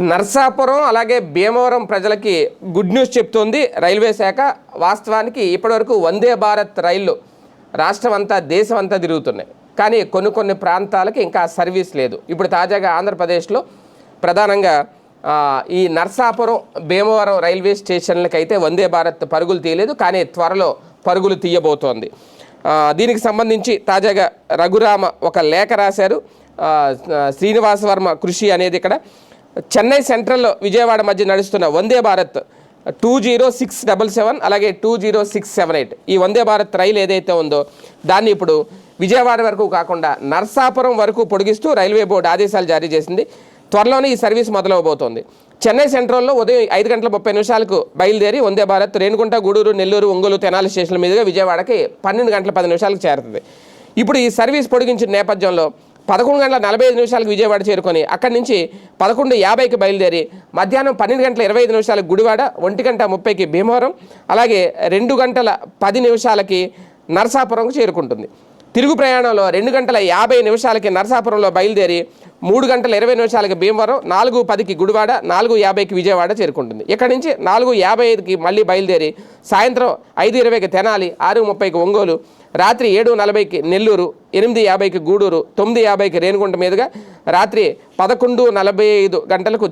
నర్సాపురం అలాగే భీమవరం ప్రజలకి good news చెప్తోంది. రైల్వే శాఖ వాస్తవానికి ఇప్పటివరకు వందే భారత్ రైళ్ళు రాష్ట్రం అంతా దేశం అంతా తిరుగుతున్నాయి. కానీ కొన్ని కొన్ని ప్రాంతాలకి ఇంకా సర్వీస్ లేదు. ఇప్పుడు తాజాగా ఆంధ్రప్రదేశ్లో ప్రధానంగా ఈ నర్సాపురం భీమవరం రైల్వే స్టేషన్లకి అయితే వందే భారత్ పరుగులు తీయలేదు. కానీ త్వరలో పరుగులు తీయబోతోంది. దీనికి సంబంధించి తాజాగా రఘురామ ఒక లేఖ రాశారు. శ్రీనివాస వర్మ కృషి అనేది ఇక్కడ చెన్నై సెంట్రల్ విజయవాడ మధ్య నడుస్తున్న Vande Bharat two zero six double seven అలాగే two zero six seven eight. ఈ వందే భారత్ రైలు ఏదైతే ఉందో దాన్ని ఇప్పుడు విజయవాడ వరకు కాకుండా నర్సాపురం వరకు పొడిగిస్తూ రైల్వే బోర్డు ఆదేశాలు జారీ చేసింది. త్వరలోనే ఈ సర్వీస్ మొదలవబోతోంది. చెన్నై సెంట్రల్లో ఉదయం ఐదు గంటల ముప్పై నిమిషాలకు బయలుదేరి వందే భారత్ రేణుగుంట గూడూరు నెల్లూరు ఒంగోలు తెనాలి స్టేషన్ల మీదుగా విజయవాడకి పన్నెండు గంటల పది నిమిషాలకు చేరుతుంది. ఇప్పుడు ఈ సర్వీస్ పొడిగించిన నేపథ్యంలో పదకొండు గంటల నలభై ఐదు నిమిషాలకు విజయవాడ చేరుకొని అక్కడి నుంచి పదకొండు యాభైకి బయలుదేరి మధ్యాహ్నం పన్నెండు గంటల ఇరవై ఐదు నిమిషాలకు గుడివాడ ఒంటి గంట ముప్పైకి భీమవరం అలాగే రెండు గంటల పది నిమిషాలకి నరసాపురంకు చేరుకుంటుంది. తిరుగు ప్రయాణంలో రెండు గంటల యాభై నిమిషాలకి నరసాపురంలో బయలుదేరి మూడు గంటల ఇరవై నిమిషాలకి భీమవరం నాలుగు పదికి గుడివాడ నాలుగు యాభైకి విజయవాడ చేరుకుంటుంది. ఇక్కడ నుంచి నాలుగు యాభై ఐదుకి మళ్ళీ బయలుదేరి సాయంత్రం ఐదు ఇరవైకి తెనాలి ఆరు ముప్పైకి ఒంగోలు రాత్రి ఏడు నలభైకి నెల్లూరు ఎనిమిది యాభైకి గూడూరు తొమ్మిది యాభైకి రేణుగుంట మీదుగా రాత్రి పదకొండు నలభై ఐదు గంటలకు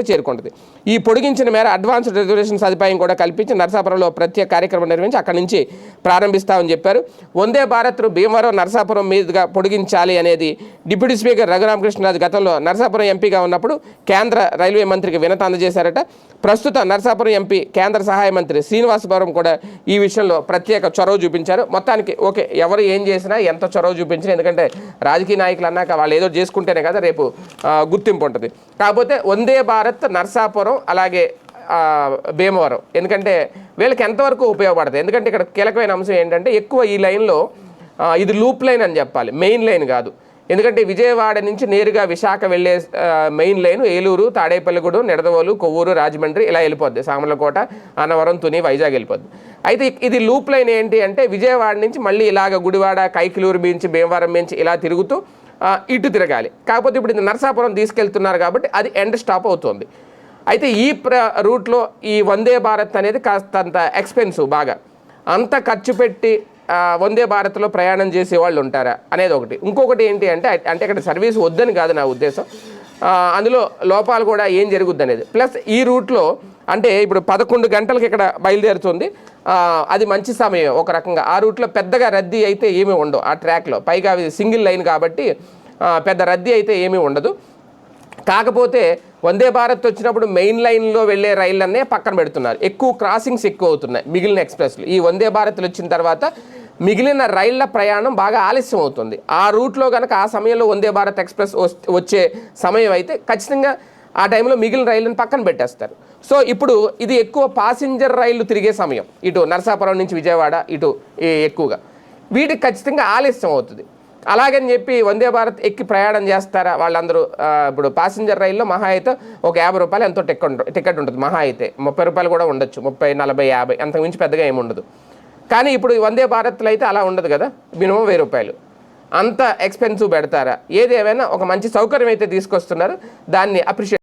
చ- చేరుకుంటుంది. ఈ పొడిగించిన మేర అడ్వాన్స్డ్ రిజర్వేషన్ సదుపాయం కూడా కల్పించి నరసాపురంలో ప్రత్యేక కార్యక్రమం నిర్వహించి అక్కడి నుంచి ప్రారంభిస్తామని చెప్పారు. వందే భారత్ భీమవరం నరసాపురం మీదుగా పొడిగించాలి అనేది డిప్యూటీ స్పీకర్ రఘురామకృష్ణరాజు గతంలో నరసాపురం ఎంపీగా ఉన్నప్పుడు కేంద్ర రైల్వే మంత్రికి వినత అందజేశారట. ప్రస్తుత నరసాపురం ఎంపీ కేంద్ర సహాయ మంత్రి శ్రీనివాసపురం కూడా ఈ విషయంలో ప్రత్యేక చొరవ చూపించారు. మొత్తానికి ఓకే ఎవరు ఏం చేసినా ఎంత చొరవ చూపించినా ఎందుకంటే రాజకీయ నాయకులు అన్నాక వాళ్ళు ఏదో చేసుకుంటేనే కదా రేపు గుర్తింపు ఉంటుంది. కాకపోతే వందే భారత్ నర్సాపురం అలాగే భీమవరం. ఎందుకంటే వీళ్ళకి ఎంతవరకు ఉపయోగపడుతుంది ఎందుకంటే ఇక్కడ కీలకమైన అంశం ఏంటంటే ఎక్కువ ఈ లైన్లో ఇది లూప్ లైన్ అని చెప్పాలి. మెయిన్ లైన్ కాదు. ఎందుకంటే విజయవాడ నుంచి నేరుగా విశాఖ వెళ్ళే మెయిన్ లైన్ ఏలూరు తాడేపల్లిగూడు నిడదవోలు కొవ్వూరు రాజమండ్రి ఇలా వెళ్ళిపోద్ది. సామర్లకోట అన్నవరం తుని వైజాగ్ వెళ్ళిపోద్ది. అయితే ఇది లూప్ లైన్ ఏంటి అంటే విజయవాడ నుంచి మళ్ళీ ఇలాగ గుడివాడ కైకిలూరు మించి భీమవరం బీంచి ఇలా తిరుగుతూ ఇటు తిరగాలి. కాకపోతే ఇప్పుడు ఇది నరసాపురం తీసుకెళ్తున్నారు కాబట్టి అది ఎండ్ స్టాప్ అవుతుంది. అయితే ఈ ప్ర రూట్లో ఈ వందే భారత్ అనేది కాస్తంత ఎక్స్పెన్సివ్ బాగా. అంత ఖర్చు పెట్టి వందే భారత్లో ప్రయాణం చేసే వాళ్ళు ఉంటారా అనేది ఒకటి. ఇంకొకటి ఏంటి అంటే అంటే ఇక్కడ సర్వీస్ వద్దని కాదు నా ఉద్దేశం. అందులో లోపాలు కూడా ఏం జరుగుద్ది అనేది ప్లస్ ఈ రూట్లో అంటే ఇప్పుడు పదకొండు గంటలకు ఇక్కడ బయలుదేరుతుంది. అది మంచి సమయం ఒక రకంగా. ఆ రూట్లో పెద్దగా రద్దీ అయితే ఏమీ ఉండవు ఆ ట్రాక్లో. పైగా అది సింగిల్ లైన్ కాబట్టి పెద్ద రద్దీ అయితే ఏమీ ఉండదు. కాకపోతే వందే భారత్ వచ్చినప్పుడు మెయిన్ లైన్లో వెళ్ళే రైళ్ళన్నే పక్కన పెడుతున్నారు. ఎక్కువ క్రాసింగ్స్ ఎక్కువ అవుతున్నాయి మిగిలిన ఎక్స్ప్రెస్లు. ఈ వందే భారత్లు వచ్చిన తర్వాత మిగిలిన రైళ్ళ ప్రయాణం బాగా ఆలస్యం అవుతుంది. ఆ రూట్లో కనుక ఆ సమయంలో వందే భారత్ ఎక్స్ప్రెస్ వచ్చే సమయం అయితే ఖచ్చితంగా ఆ టైంలో మిగిలిన రైళ్ళని పక్కన పెట్టేస్తారు. సో ఇప్పుడు ఇది ఎక్కువ పాసింజర్ రైళ్ళు తిరిగే సమయం. ఇటు నరసాపురం నుంచి విజయవాడ ఇటు ఎక్కువగా. వీటికి ఖచ్చితంగా ఆలస్యం అవుతుంది. అలాగని చెప్పి వందే భారత్ ఎక్కి ప్రయాణం చేస్తారా? వాళ్ళందరూ ఇప్పుడు పాసింజర్ రైల్లో మహా అయితే ఒక యాభై రూపాయలు ఎంతో టికెట్ టికెట్ ఉంటుంది మహా అయితే ముప్పై రూపాయలు కూడా ఉండొచ్చు. ముప్పై నలభై యాభై అంతకు మించి పెద్దగా ఏమి ఉండదు. కానీ ఇప్పుడు వందే భారత్లో అయితే అలా ఉండదు కదా? మినిమం వెయ్యి రూపాయలు. అంత ఎక్స్పెన్సివ్ పెడతారా? ఏది ఒక మంచి సౌకర్యం అయితే తీసుకొస్తున్నారు. దాన్ని అప్రిషియేట్